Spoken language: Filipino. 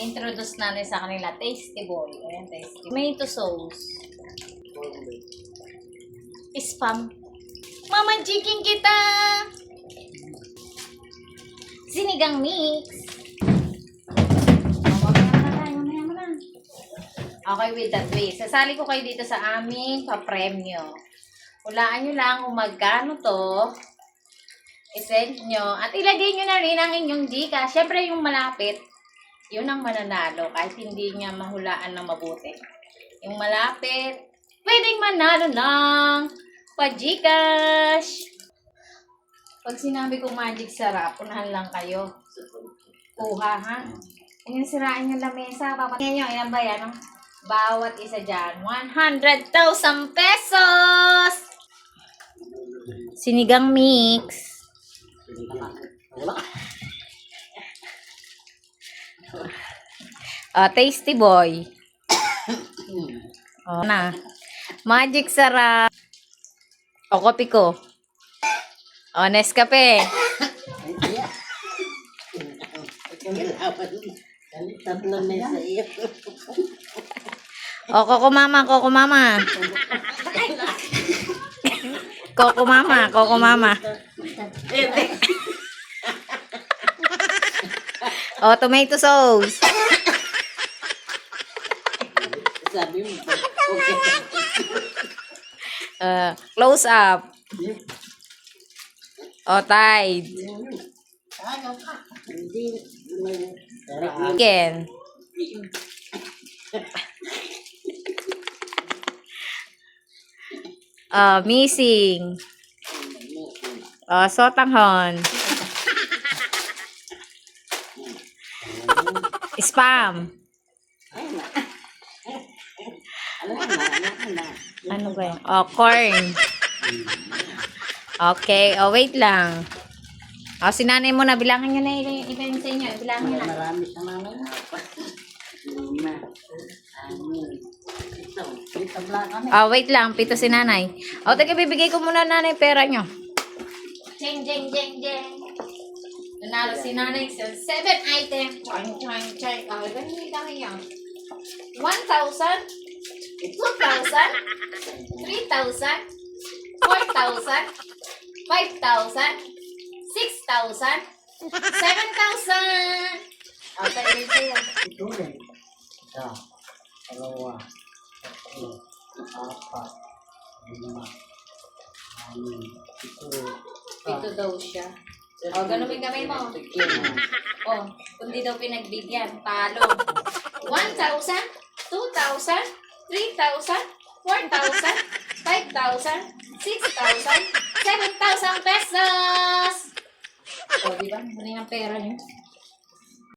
introduce natin sa kanila, Tasty Boy. Ayan, Tasty. Tomato sauce. Spam. Mama, chicken kita! Sinigang mix. Okay, with that way. Sasali ko kayo dito sa aming papremyo. Hulaan nyo lang kung magkano to. I-send nyo. At ilagay nyo na rin ang inyong Gcash. Siyempre, yung malapit, yun ang mananalo. Kahit hindi niya mahulaan ng mabuti. Yung malapit, pwedeng manalo ng pa-Gcash. Pag sinabi kong magic sarap, unahan lang kayo. Kuha, ha? Yung sirain yung lamesa, papatyan nyo, ilan ba yan? Bawat isa dyan, 100,000 pesos! Sinigang mix. Ah, tasty boy. oh, na. Magic sarap. O, kopi ko. O, Nescafe. Tatlo na sa iyo. O, Coco Mama, Coco Mama. Coco Mama, Coco Mama. O, tomato sauce. Sabi mo? Okay. Uh, close up. O? Hindi. may- Chicken. Uh, missing. Uh, sotanghon. Spam. Ano na? Ano na? Ano ba yun? Oh, corn. Okay. Oh, wait lang. Oh, si nanay mo na. Bilangin nyo na yung yung sa inyo. Bilangin nyo na. Marami sa nanay na. Lima. Anin. Ito. Ito bla kami. Oh, wait lang. Pito si nanay. Oh, taga bibigay ko muna nanay pera nyo. Jeng, jeng, jeng, jeng. Nanalo si nanay sa seven item. Chang, chang, chang. Oh, ganyan kami yan. 1,000, 2,000, 3,000, 4,000, 5,000, 6,000, 7,000. Oh, tayo rin sa'yo. Ito rin. Isa. Dalawa. Tatlo. Apat. Lima. Anin. Ito. Pito daw siya. Oh, ganun yung kamay mo. Oh, kundi daw pinagbigyan. Talo. 1,000, 2,000, 3,000, 4,000, 5,000, 6,000, 7,000 pesos! O, di ba? Mali ng pera niyo.